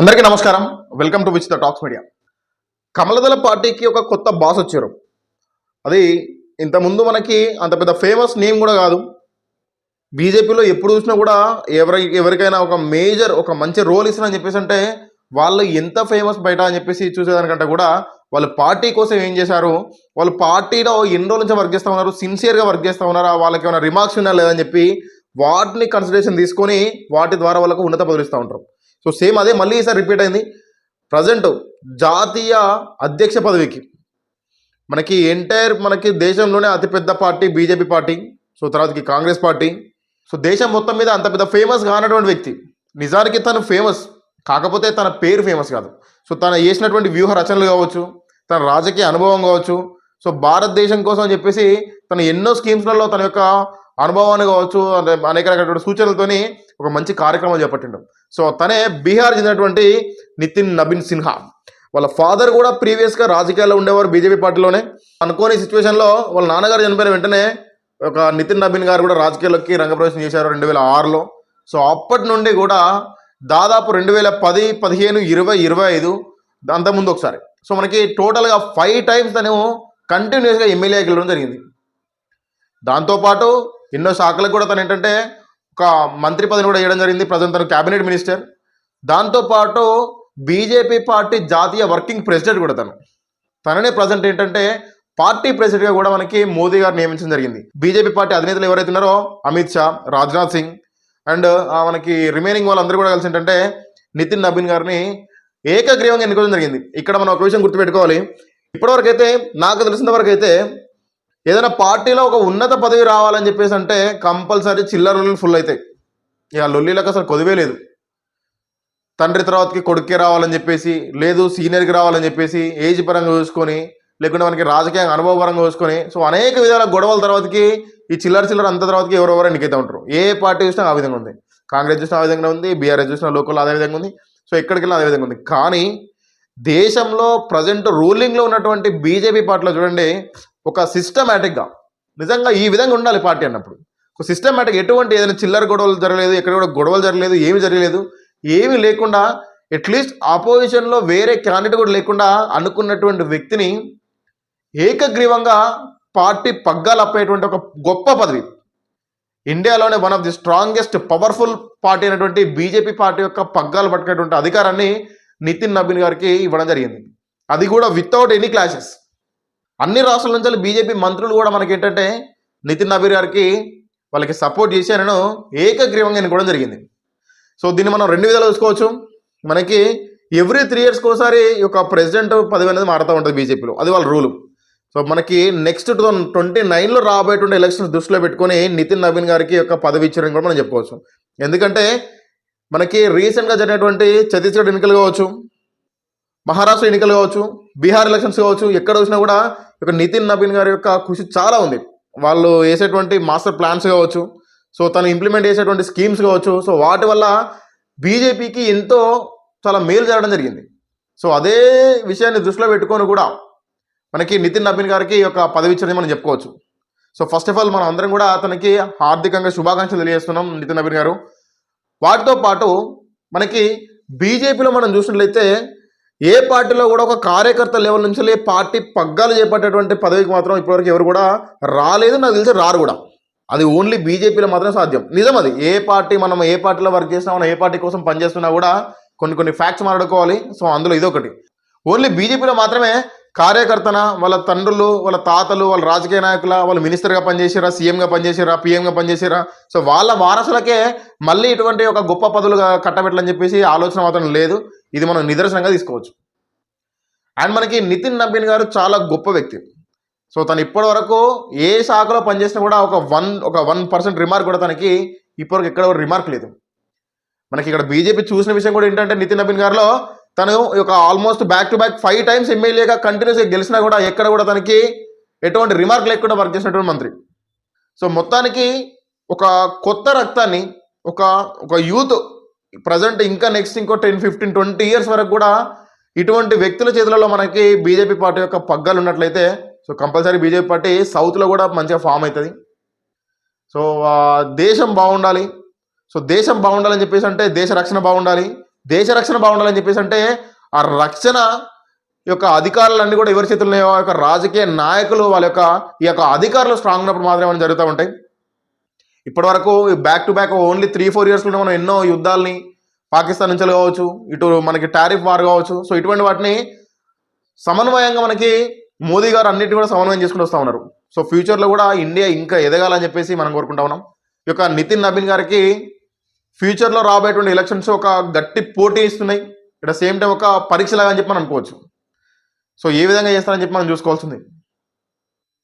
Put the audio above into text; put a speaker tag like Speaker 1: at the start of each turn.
Speaker 1: అందరికీ నమస్కారం. Welcome to which the talks media కమలదళ పార్టీకి ఒక కొత్త బాస్ వచ్చారు. అది ఇంతకుముందు మనకి అంత పెద్ద ఫేమస్ నేమ్ కూడా కాదు. బీజేపీలో ఎప్పుడు చూసినా కూడా ఎవరి ఎవరికైనా ఒక మేజర్ ఒక మంచి రోల్ ఇస్తారని చెప్పేసి అంటే వాళ్ళు ఎంత ఫేమస్ బయట అని చెప్పేసి చూసేదానికంటే కూడా వాళ్ళు పార్టీ కోసం ఏం చేశారు? వాళ్ళు పార్టీలో ఎన్ని రోజుల నుంచి వర్క్ చేస్తూ ఉన్నారు? సిన్సియర్గా వర్క్ చేస్తూ ఉన్నారా? వాళ్ళకి ఏమైనా రిమార్క్స్ ఉన్నా లేదని చెప్పి వాటిని కన్సిడరేషన్ తీసుకొని వాటి ద్వారా వాళ్ళకు ఉన్నత పదవులు ఇస్తూ ఉంటారు. సో సేమ్ అదే మళ్ళీ ఈసారి రిపీట్ అయింది. ప్రజెంట్ జాతీయ అధ్యక్ష పదవికి మనకి ఎంటైర్ మనకి దేశంలోనే అతిపెద్ద పార్టీ బీజేపీ పార్టీ సో తర్వాతకి కాంగ్రెస్ పార్టీ. సో దేశం మొత్తం మీద అంత పెద్ద ఫేమస్ కానటువంటి వ్యక్తి. నిజానికి తను ఫేమస్ కాకపోతే తన పేరు ఫేమస్ కాదు. సో తను చేసినటువంటి వ్యూహ రచనలు కావచ్చు తన రాజకీయ అనుభవం కావచ్చు సో భారతదేశం కోసం అని చెప్పేసి తను ఎన్నో స్కీమ్స్లలో తన యొక్క అనుభవాన్ని కావచ్చు అనేక రకమైన సూచనలతోని ఒక మంచి కార్యక్రమం చేపట్టిండు. సో తనే బీహార్ చెందినటువంటి నితిన్ నబీన్ సిన్హా. వాళ్ళ ఫాదర్ కూడా ప్రీవియస్గా రాజకీయాల్లో ఉండేవారు బీజేపీ పార్టీలోనే. అనుకోని సిచ్యువేషన్లో వాళ్ళ నాన్నగారు చనిపోయిన వెంటనే ఒక నితిన్ నబీన్ గారు కూడా రాజకీయాల్లోకి రంగప్రవేశం చేశారు రెండు వేల ఆరులో. సో అప్పటి నుండి కూడా దాదాపు రెండు వేల పది పదిహేను ఇరవై ఇరవై ఐదు అంతకుముందు ఒకసారి. సో మనకి టోటల్గా ఫైవ్ టైమ్స్ తను కంటిన్యూస్గా ఎమ్మెల్యే గెలవడం జరిగింది. దాంతోపాటు ఎన్నో శాఖలకు కూడా తను ఏంటంటే ఒక మంత్రి పదవి కూడా చేయడం జరిగింది. ప్రజెంట్ తను క్యాబినెట్ మినిస్టర్. దాంతోపాటు బీజేపీ పార్టీ జాతీయ వర్కింగ్ ప్రెసిడెంట్ కూడా తను. తననే ప్రజెంట్ ఏంటంటే పార్టీ ప్రెసిడెంట్గా కూడా మనకి మోదీ గారు నియమించడం జరిగింది. బీజేపీ పార్టీ అధినేతలు ఎవరైతే ఉన్నారో అమిత్ షా రాజ్నాథ్ సింగ్ అండ్ మనకి రిమైనింగ్ వాళ్ళందరూ కూడా కలిసి ఏంటంటే నితిన్ నబీన్ గారిని ఏకగ్రీవంగా ఎన్నుకోవడం జరిగింది. ఇక్కడ మనం ఒక విషయం గుర్తుపెట్టుకోవాలి. ఇప్పటివరకు అయితే నాకు తెలిసిన వరకు అయితే ఏదైనా పార్టీలో ఒక ఉన్నత పదవి రావాలని చెప్పేసి అంటే కంపల్సరీ చిల్లర లొల్లులు ఫుల్ అవుతాయి. ఇక లొల్లిలకు అసలు కొదివే లేదు. తండ్రి తర్వాతకి కొడుకే రావాలని చెప్పేసి లేదు సీనియర్కి రావాలని చెప్పేసి ఏజ్ పరంగా చూసుకొని లేకుంటే మనకి రాజకీయ అనుభవ పరంగా చూసుకొని సో అనేక విధాల గొడవల తర్వాతకి ఈ చిల్లర చిల్లర అంత తర్వాతకి ఎవరెవరు ఎన్నికైతే ఉంటారు. ఏ పార్టీ చూసినా ఆ విధంగా ఉంది. కాంగ్రెస్ చూసినా ఆ విధంగా ఉంది బీఆర్ఎస్ చూసినా లోకల్ అదే విధంగా ఉంది. సో ఎక్కడికి వెళ్ళినా అదే విధంగా ఉంది. కానీ దేశంలో ప్రజెంట్ రూలింగ్లో ఉన్నటువంటి బీజేపీ పార్టీలో చూడండి ఒక సిస్టమేటిక్గా నిజంగా ఈ విధంగా ఉండాలి పార్టీ అన్నప్పుడు. ఒక సిస్టమేటిక్ ఎటువంటి ఏదైనా చిల్లర గొడవలు జరగలేదు ఎక్కడ కూడా గొడవలు జరగలేదు ఏమి జరగలేదు ఏమీ లేకుండా అట్లీస్ట్ ఆపోజిషన్లో వేరే క్యాండిడేట్ కూడా లేకుండా అనుకున్నటువంటి వ్యక్తిని ఏకగ్రీవంగా పార్టీ పగ్గాలు అప్పేటువంటి ఒక గొప్ప పదవి. ఇండియాలోనే one of the strongest powerful party అయినటువంటి బీజేపీ పార్టీ యొక్క పగ్గాలు పట్టుకునేటువంటి అధికారాన్ని నితిన్ నబీన్ గారికి ఇవ్వడం జరిగింది. అది కూడా వితౌట్ ఎనీ క్లాషెస్ అన్ని రాష్ట్రాల నుంచి బీజేపీ మంత్రులు కూడా మనకి ఏంటంటే నితిన్ నబీర్ గారికి వాళ్ళకి సపోర్ట్ చేసి ఆయనను ఏకగ్రీవంగా ఎన్నుకోవడం జరిగింది. సో దీన్ని మనం రెండు విధాలు చూసుకోవచ్చు. మనకి ఎవ్రీ త్రీ ఇయర్స్కి ఒకసారి ఒక యొక్క ప్రెసిడెంట్ పదవి అనేది మారుతూ ఉంటుంది బీజేపీలో. అది వాళ్ళ రూలు. సో మనకి నెక్స్ట్ టూ థౌసండ్ ట్వంటీ నైన్లో రాబోయేటువంటి ఎలక్షన్స్ దృష్టిలో పెట్టుకొని నితిన్ నవీన్ గారికి యొక్క పదవి ఇచ్చారని కూడా మనం చెప్పుకోవచ్చు. ఎందుకంటే మనకి రీసెంట్గా జరిగినటువంటి ఛత్తీస్గఢ్ ఎన్నికలు కావచ్చు మహారాష్ట్ర ఎన్నికలు కావచ్చు బీహార్ ఎలక్షన్స్ కావచ్చు ఎక్కడ వచ్చినా కూడా ఈ నితిన్ నవీన్ గారి యొక్క కృషి చాలా ఉంది. వాళ్ళు వేసేటువంటి మాస్టర్ ప్లాన్స్ కావచ్చు సో తను ఇంప్లిమెంట్ చేసేటువంటి స్కీమ్స్ కావచ్చు సో వాటి వల్ల బీజేపీకి ఎంతో చాలా మేలు జరగడం జరిగింది. సో అదే విషయాన్ని దృష్టిలో పెట్టుకొని కూడా మనకి నితిన్ నవీన్ గారికి ఈ యొక్క పదవి ఇచ్చింది మనం చెప్పుకోవచ్చు. సో ఫస్ట్ ఆఫ్ ఆల్ మనం అందరం కూడా అతనికి హార్దికంగా శుభాకాంక్షలు తెలియజేస్తున్నాం నితిన్ నవీన్ గారు. వాటితో పాటు మనకి బీజేపీలో మనం చూసినట్లయితే ఏ పార్టీలో కూడా ఒక కార్యకర్త లెవెల్ నుంచి పార్టీ పగ్గాలు చేపట్టేటువంటి పదవికి మాత్రం ఇప్పటివరకు ఎవరు కూడా రాలేదు నాకు తెలిసి రారు కూడా. అది ఓన్లీ బీజేపీలో మాత్రం సాధ్యం. నిజం అది. ఏ పార్టీ మనం ఏ పార్టీలో వర్క్ చేసినా మనం ఏ పార్టీ కోసం పనిచేస్తున్నా కూడా కొన్ని కొన్ని ఫ్యాక్ట్స్ మాట్లాడుకోవాలి. సో అందులో ఇదొకటి ఓన్లీ బీజేపీలో మాత్రమే కార్యకర్తన వాళ్ళ తండ్రులు వాళ్ళ తాతలు వాళ్ళ రాజకీయ నాయకుల వాళ్ళు మినిస్టర్గా పనిచేసారా సీఎంగా పనిచేసారా పీఎంగా పనిచేసారా సో వాళ్ళ వారసులకే మళ్ళీ ఇటువంటి ఒక గొప్ప పదవులుగా కట్టబెట్టాలని చెప్పేసి ఆలోచన మాత్రం లేదు. ఇది మనం నిదర్శనంగా తీసుకోవచ్చు. అండ్ మనకి నితిన్ నబీన్ గారు చాలా గొప్ప వ్యక్తి. సో తను ఇప్పటి వరకు ఏ శాఖలో పనిచేసినా కూడా ఒక వన్ ఒక వన్ పర్సెంట్ రిమార్క్ కూడా తనకి ఇప్పటివరకు ఎక్కడ కూడా రిమార్క్ లేదు. మనకి ఇక్కడ బీజేపీ చూసిన విషయం కూడా ఏంటంటే నితిన్ నబీన్ గారిలో తను ఒక almost back to back five times ఎమ్మెల్యేగా కంటిన్యూస్గా గెలిచినా కూడా ఎక్కడ కూడా తనకి ఎటువంటి రిమార్క్ లేకుండా వర్క్ చేసినటువంటి మంత్రి. సో మొత్తానికి ఒక కొత్త రక్తాన్ని ఒక ఒక యూత్ ప్రజెంట్ ఇంకా నెక్స్ట్ ఇంకో టెన్ ఫిఫ్టీన్ ట్వంటీ ఇయర్స్ వరకు కూడా ఇటువంటి వ్యక్తుల చేతులలో మనకి బీజేపీ పార్టీ యొక్క పగ్గాలు ఉన్నట్లయితే సో కంపల్సరీ బీజేపీ పార్టీ సౌత్లో కూడా మంచిగా ఫామ్ అవుతుంది. సో దేశం బాగుండాలి. సో దేశం బాగుండాలని చెప్పేసి అంటే దేశ రక్షణ బాగుండాలి. దేశ రక్షణ బాగుండాలని చెప్పేసి అంటే ఆ రక్షణ యొక్క అధికారులన్నీ కూడా ఎవరి చేతుల్లో ఉన్నాయో ఆ యొక్క రాజకీయ నాయకులు వాళ్ళ యొక్క ఈ యొక్క అధికారులు స్ట్రాంగ్ ఉన్నప్పుడు మాత్రమే మనం జరుగుతూ ఉంటాయి. ఇప్పటి వరకు back to back only three four ఇయర్స్లో మనం ఎన్నో యుద్ధాలని పాకిస్తాన్ నుంచి కావచ్చు ఇటు మనకి టారిఫ్ వార్ కావచ్చు. సో ఇటువంటి వాటిని సమన్వయంగా మనకి మోదీ గారు అన్నిటి కూడా సమన్వయం చేసుకుని వస్తూ ఉన్నారు. సో ఫ్యూచర్లో కూడా ఇండియా ఇంకా ఎదగాలని చెప్పేసి మనం కోరుకుంటా ఉన్నాం. ఈ యొక్క నితిన్ నబీన్ గారికి ఫ్యూచర్లో రాబోయేటువంటి ఎలక్షన్స్ ఒక గట్టి పోటీ ఇస్తున్నాయి. ఇక్కడ సేమ్ టైం ఒక పరీక్షలాగా అని చెప్పి మనం అనుకోవచ్చు. సో ఏ విధంగా చేస్తారని చెప్పి మనం చూసుకోవాల్సింది.